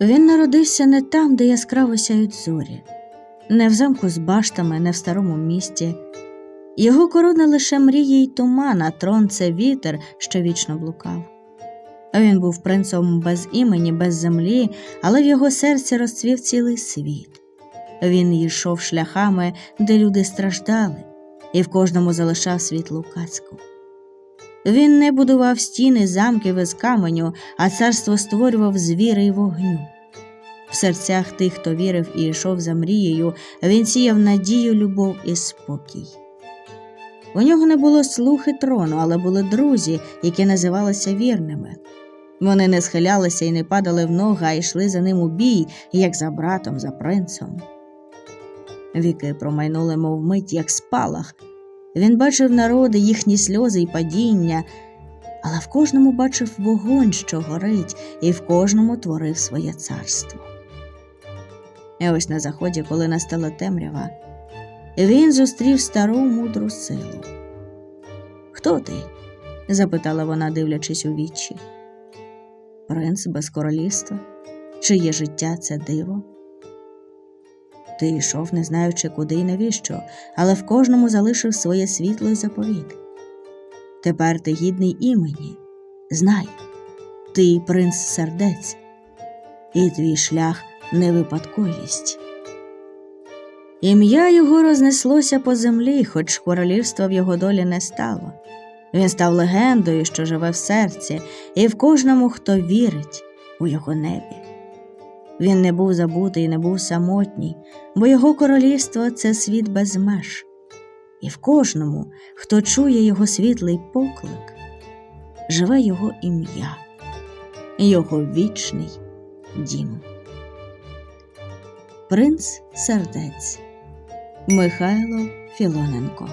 Він народився не там, де яскраво сяють зорі, не в замку з баштами, не в старому місті. Його корона лише мрії й туман, а трон це вітер, що вічно блукав. Він був принцем без імені, без землі, але в його серці розцвів цілий світ. Він йшов шляхами, де люди страждали, і в кожному залишав світлу казку. Він не будував стіни, замків із каменю, а царство створював з віри й вогню. В серцях тих, хто вірив і йшов за мрією, він сіяв надію, любов і спокій. У нього не було слухи трону, але були друзі, які називалися вірними. Вони не схилялися і не падали в ноги, а йшли за ним у бій, як за братом, за принцем. Віки промайнули, мов мить, як спалах. Він бачив народи, їхні сльози й падіння, але в кожному бачив вогонь, що горить, і в кожному творив своє царство. І ось на заході, коли настала темрява, він зустрів стару мудру силу. Хто ти? запитала вона, дивлячись у вічі. Принц без королівства, чиє життя це диво? Ти йшов, не знаючи куди й навіщо, але в кожному залишив своє світло й заповіт. Тепер ти гідний імені. Знай, ти принц сердець, і твій шлях не випадковість. Ім'я його рознеслося по землі, хоч королівства в його долі не стало. Він став легендою, що живе в серці, і в кожному, хто вірить у його небі. Він не був забутий, не був самотній, бо його королівство це світ без меж. І в кожному, хто чує його світлий поклик, живе його ім'я, його вічний дім. Принц сердець Михайло Філоненко